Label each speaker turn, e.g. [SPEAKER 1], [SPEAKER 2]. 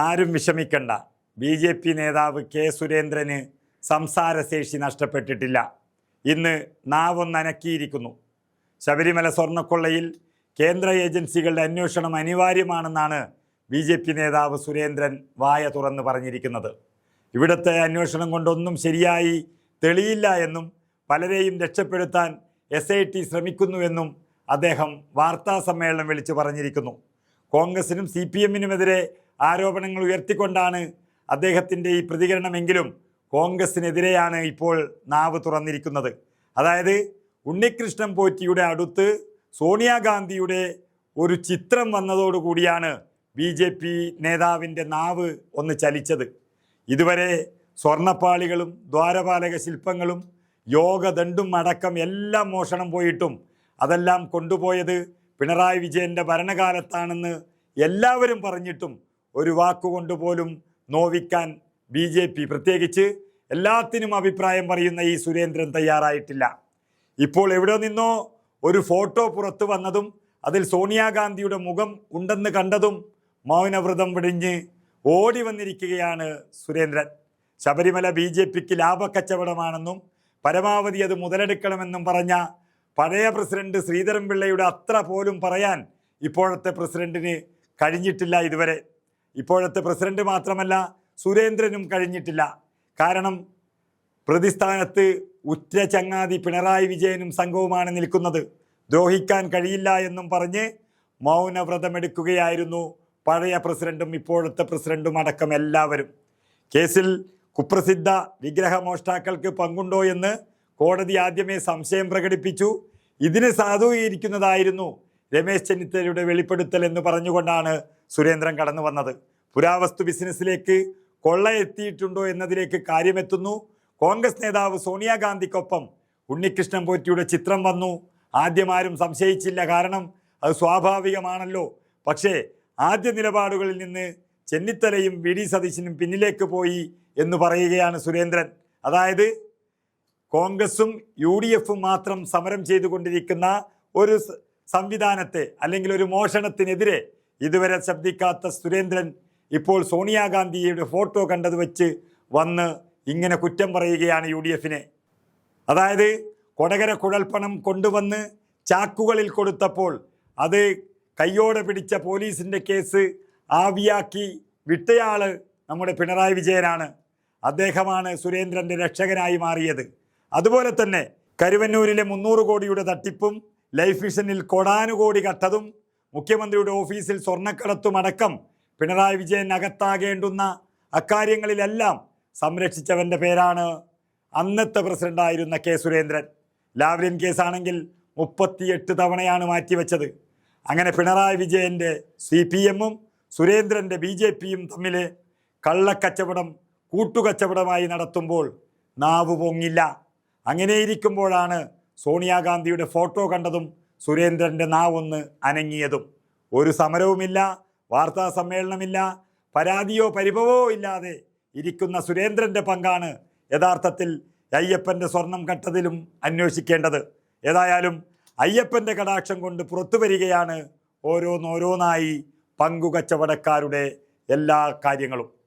[SPEAKER 1] ആരും വിഷമിക്കണ്ട. B J P നേതാവ് കെ സുരേന്ദ്രന് സംസാരശേഷി നഷ്ടപ്പെട്ടിട്ടില്ല. ഇന്ന് നാവൊന്നനക്കിയിരിക്കുന്നു ശബരിമല സ്വർണക്കൊള്ളയിൽ കേന്ദ്ര ഏജൻസികളുടെ അന്വേഷണം അനിവാര്യമാണെന്നാണ് ബി ജെ പി നേതാവ് സുരേന്ദ്രൻ വായ തുറന്ന് പറഞ്ഞിരിക്കുന്നത്. ഇവിടുത്തെ അന്വേഷണം കൊണ്ടൊന്നും ശരിയായി തെളിയില്ല എന്നും പലരെയും രക്ഷപ്പെടുത്താൻ എസ് ഐ ടി ശ്രമിക്കുന്നുവെന്നും അദ്ദേഹം വാർത്താ സമ്മേളനം വിളിച്ചു പറഞ്ഞിരിക്കുന്നു. കോൺഗ്രസിനും സി പി എമ്മിനുമെതിരെ ആരോപണങ്ങൾ ഉയർത്തിക്കൊണ്ടാണ് അദ്ദേഹത്തിന്റെ ഈ പ്രതികരണമെങ്കിലും കോൺഗ്രസിനെതിരെയാണ് ഇപ്പോൾ നാവ് തുറന്നിരിക്കുന്നത്. അതായത് ഉണ്ണികൃഷ്ണൻ പോറ്റിയുടെ അടുത്ത് സോണിയാഗാന്ധിയുടെ ഒരു ചിത്രം വന്നതോടുകൂടിയാണ് ബി ജെ പി നേതാവിന്റെ നാവ് ഒന്ന് ചലിച്ചത്. ഇതുവരെ സ്വർണപ്പാളികളും ദ്വാരപാലക ശില്പങ്ങളും യോഗദണ്ഡും അടക്കം എല്ലാം മോഷണം പോയിട്ടും അതെല്ലാം കൊണ്ടുപോയത് പിണറായി വിജയന്റെ ഭരണകാലത്താണെന്ന് എല്ലാവരും പറഞ്ഞിട്ടും ഒരു വാക്കുകൊണ്ട് പോലും നോവിക്കാൻ ബി ജെ പി പ്രത്യേകിച്ച് എല്ലാത്തിനും അഭിപ്രായം പറയുന്ന ഈ സുരേന്ദ്രൻ തയ്യാറായിട്ടില്ല. ഇപ്പോൾ എവിടെ നിന്നോ ഒരു ഫോട്ടോ പുറത്തു വന്നതും അതിൽ സോണിയാഗാന്ധിയുടെ മുഖം ഉണ്ടെന്ന് കണ്ടതും മൗനവ്രതം വിടിഞ്ഞ് ഓടി വന്നിരിക്കുകയാണ് സുരേന്ദ്രൻ. ശബരിമല ബി ജെ പിക്ക് ലാഭക്കച്ചവടമാണെന്നും പരമാവധി അത് മുതലെടുക്കണമെന്നും പറഞ്ഞ പഴയ പ്രസിഡന്റ് ശ്രീധരൻപിള്ളയുടെ അത്ര പോലും പറയാൻ ഇപ്പോഴത്തെ പ്രസിഡന്റിന് കഴിഞ്ഞിട്ടില്ല ഇതുവരെ. ഇപ്പോഴത്തെ പ്രസിഡന്റ് മാത്രമല്ല സുരേന്ദ്രനും കഴിഞ്ഞിട്ടില്ല. കാരണം പ്രതിസ്ഥാനത്ത് ഉറ്റ ചങ്ങാതി പിണറായി വിജയനും സംഘവുമാണ് നിൽക്കുന്നത്. ദ്രോഹിക്കാൻ കഴിയില്ല എന്നും പറഞ്ഞ് മൗനവ്രതമെടുക്കുകയായിരുന്നു പഴയ പ്രസിഡന്റും ഇപ്പോഴത്തെ പ്രസിഡന്റും അടക്കം എല്ലാവരും. കേസിൽ കുപ്രസിദ്ധ വിഗ്രഹമോഷ്ടാക്കൾക്ക് പങ്കുണ്ടോ എന്ന് കോടതി ആദ്യമേ സംശയം പ്രകടിപ്പിച്ചു. ഇതിന് സാധൂകരിക്കുന്നതായിരുന്നു രമേശ് ചെന്നിത്തലയുടെ വെളിപ്പെടുത്തൽ എന്ന് പറഞ്ഞുകൊണ്ടാണ് സുരേന്ദ്രൻ കടന്നു വന്നത്. പുരാവസ്തു ബിസിനസ്സിലേക്ക് കൊള്ളയെത്തിയിട്ടുണ്ടോ എന്നതിലേക്ക് കാര്യമെത്തുന്നു. കോൺഗ്രസ് നേതാവ് സോണിയാഗാന്ധിക്കൊപ്പം ഉണ്ണികൃഷ്ണൻ പോറ്റിയുടെ ചിത്രം വന്നു. ആദ്യം ആരും സംശയിച്ചില്ല. കാരണം അത് സ്വാഭാവികമാണല്ലോ. പക്ഷേ ആദ്യ നിലപാടുകളിൽ നിന്ന് ചെന്നിത്തലയും വി ഡി സതീശനും പിന്നിലേക്ക് പോയി എന്ന് പറയുകയാണ് സുരേന്ദ്രൻ. അതായത് കോൺഗ്രസും യു ഡി എഫും മാത്രം സമരം ചെയ്തുകൊണ്ടിരിക്കുന്ന ഒരു സംവിധാനത്തെ അല്ലെങ്കിൽ ഒരു മോഷണത്തിനെതിരെ ഇതുവരെ ശബ്ദിക്കാത്ത സുരേന്ദ്രൻ ഇപ്പോൾ സോണിയാഗാന്ധിയുടെ ഫോട്ടോ കണ്ടത് വെച്ച് വന്ന് ഇങ്ങനെ കുറ്റം പറയുകയാണ് യു ഡി എഫിനെ അതായത് കൊടകര കുഴൽപ്പണം കൊണ്ടുവന്ന് ചാക്കുകളിൽ കൊടുത്തപ്പോൾ അത് കയ്യോടെ പിടിച്ച പോലീസിന്റെ കേസ് ആവിയാക്കി വിട്ടയാൾ നമ്മുടെ പിണറായി വിജയനാണ്. അദ്ദേഹമാണ് സുരേന്ദ്രന്റെ രക്ഷകനായി മാറിയത്. അതുപോലെ തന്നെ കരുവന്നൂരിലെ മുന്നൂറ് കോടിയുടെ തട്ടിപ്പും ലൈഫ് മിഷനിൽ കോടാനുകോടി കട്ടതും മുഖ്യമന്ത്രിയുടെ ഓഫീസിൽ സ്വർണക്കടത്തും അടക്കം പിണറായി വിജയൻ അകത്താകേണ്ടുന്ന അക്കാര്യങ്ങളിലെല്ലാം സംരക്ഷിച്ചവന്റെ പേരാണ് അന്നത്തെ പ്രസിഡന്റായിരുന്ന കെ സുരേന്ദ്രൻ. ലാവ്ലിൻ കേസാണെങ്കിൽ മുപ്പത്തിയെട്ട് തവണയാണ് മാറ്റിവെച്ചത്. അങ്ങനെ പിണറായി വിജയന്റെ സി പി എമ്മും സുരേന്ദ്രന്റെ ബി ജെ പിയും തമ്മിൽ കള്ളക്കച്ചവടം കൂട്ടുകച്ചവടമായി നടത്തുമ്പോൾ നാവ് പൊങ്ങില്ല. അങ്ങനെയിരിക്കുമ്പോഴാണ് സോണിയാഗാന്ധിയുടെ ഫോട്ടോ കണ്ടതും സുരേന്ദ്രന്റെ നാവൊന്ന് അനങ്ങിയതും. ഒരു സമരവുമില്ല വാർത്താ സമ്മേളനമില്ല പരാതിയോ പരിഭവോ ഇല്ലാതെ ഇരിക്കുന്ന സുരേന്ദ്രന്റെ പങ്കാണ് യഥാർത്ഥത്തിൽ അയ്യപ്പന്റെ സ്വർണം കട്ടതിലും അന്വേഷിക്കേണ്ടത്. ഏതായാലും അയ്യപ്പന്റെ കടാക്ഷം കൊണ്ട് പുറത്തു വരികയാണ് ഓരോന്നോരോന്നായി പങ്കുകച്ചവടക്കാരുടെ എല്ലാ കാര്യങ്ങളും.